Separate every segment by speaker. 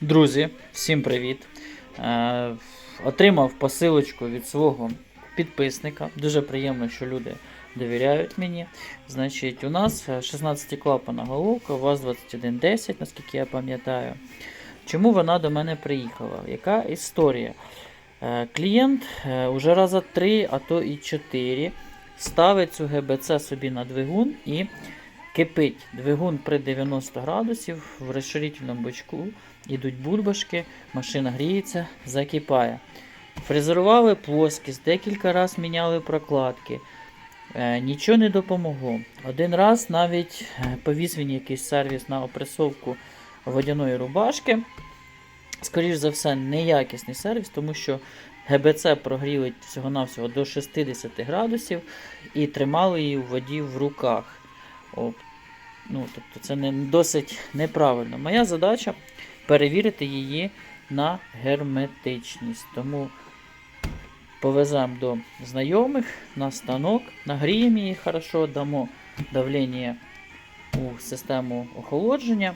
Speaker 1: Друзі, всім привіт! Е, отримав посилочку від свого підписника. Дуже приємно, що люди довіряють мені. Значить, у нас 16 клапана головка, ВАЗ-2110, наскільки я пам'ятаю. Чому вона до мене приїхала? Яка історія? Е, клієнт е, уже раза 3, а то і 4 ставить цю ГБЦ собі на двигун і кипить. Двигун при 90 градусів в розширительному бачку Ідуть бульбашки, машина гріється, закипає. Фрезерували плоскість, декілька разів міняли прокладки. Е, нічого не допомогло. Один раз навіть е, повіз він якийсь сервіс на опресовку водяної рубашки. Скоріше за все, неякісний сервіс, тому що ГБЦ прогріли всього-навсього до 60 градусів і тримали її в воді в руках. Ну, тобто Це не, досить неправильно. Моя задача перевірити її на герметичність. Тому повеземо до знайомих на станок, нагріємо її хорошо, дамо давлення у систему охолодження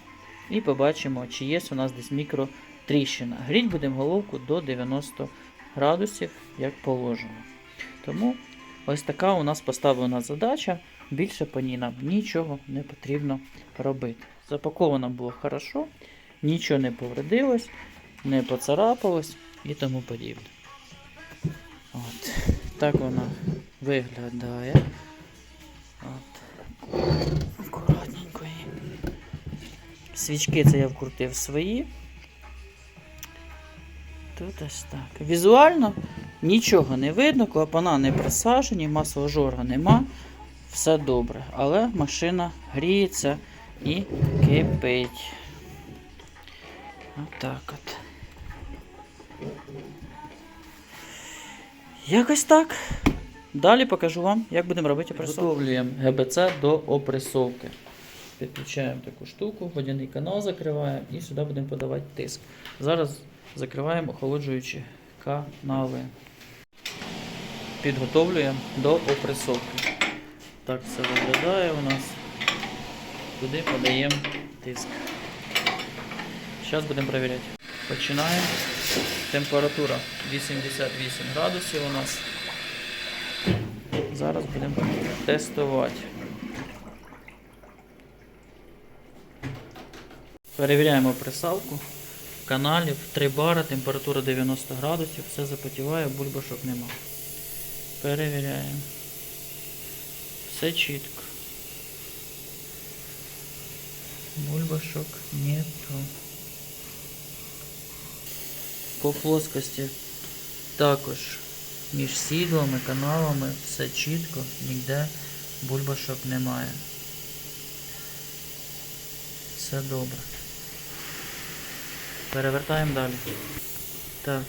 Speaker 1: і побачимо, чи є у нас десь мікротріщина. Гріть будемо головку до 90 градусів, як положено. Тому ось така у нас поставлена задача. Більше по ній нам нічого не потрібно робити. Запаковано було хорошо нічого не повредилось, не поцарапалось і тому подібне. От. Так вона виглядає. От. Акуратненько. Свічки це я вкрутив свої. Тут ось так. Візуально нічого не видно, клапана не присаджені, масложорга нема. Все добре. Але машина гріється і кипить. Отак от. Якось так. Далі покажу вам, як будемо робити опресовку. Готовлюємо ГБЦ до опресовки. Підключаємо таку штуку, водяний канал закриваємо і сюди будемо подавати тиск. Зараз закриваємо охолоджуючі канали. Підготовлюємо до опресовки. Так все виглядає у нас. Туди подаємо тиск. Зараз будемо перевіряти. Починаємо. Температура 88 градусів у нас. Зараз будемо тестувати. Перевіряємо присавку. В каналі в 3 бара, температура 90 градусів, все запотіває, бульбашок нема. Перевіряємо. Все чітко. Бульбашок нету. По плоскості також між сідлами, каналами все чітко, ніде бульбашок немає. Все добре. Перевертаємо далі. Так.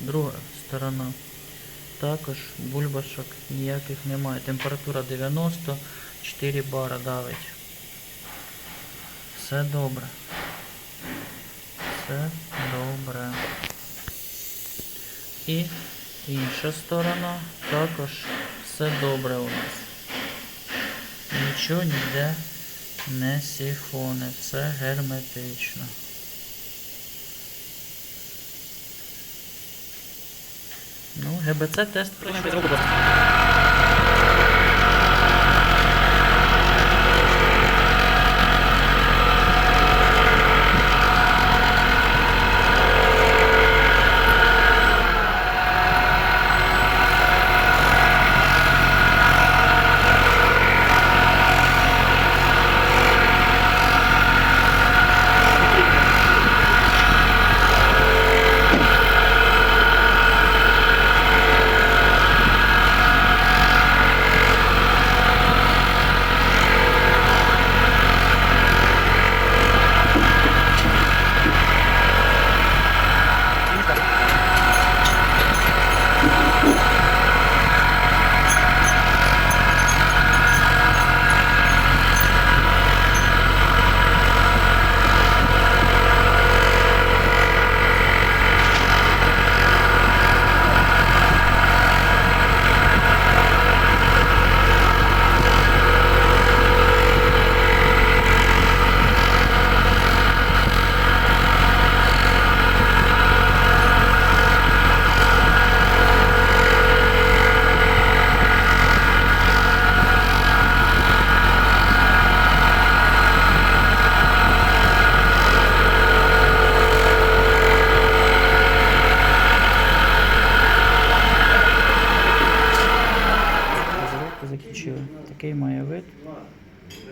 Speaker 1: Друга сторона. Також бульбашок ніяких немає. Температура 90, 4 бара давить. Все добре. Все добре. І інша сторона також все добре у нас. Нічого ніде не сіфони, все герметично. ГБЦ тест пройшов.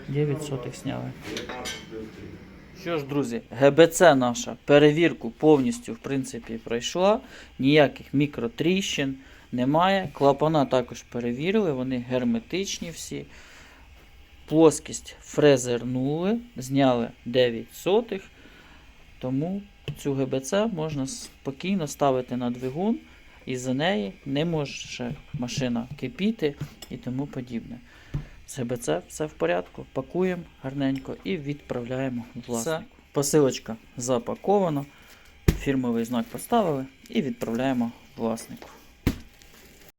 Speaker 1: 9 сотих сняли. Що ж, друзі, ГБЦ наша перевірку повністю в принципі пройшла. Ніяких мікротріщин немає. Клапана також перевірили, вони герметичні всі. Плоскість фрезернули, зняли 9 сотих. Тому цю ГБЦ можна спокійно ставити на двигун, і за неї не може машина кипіти і тому подібне. ГБЦ все в порядку, пакуємо гарненько і відправляємо власнику. Посилочка запакована, фірмовий знак поставили і відправляємо власнику.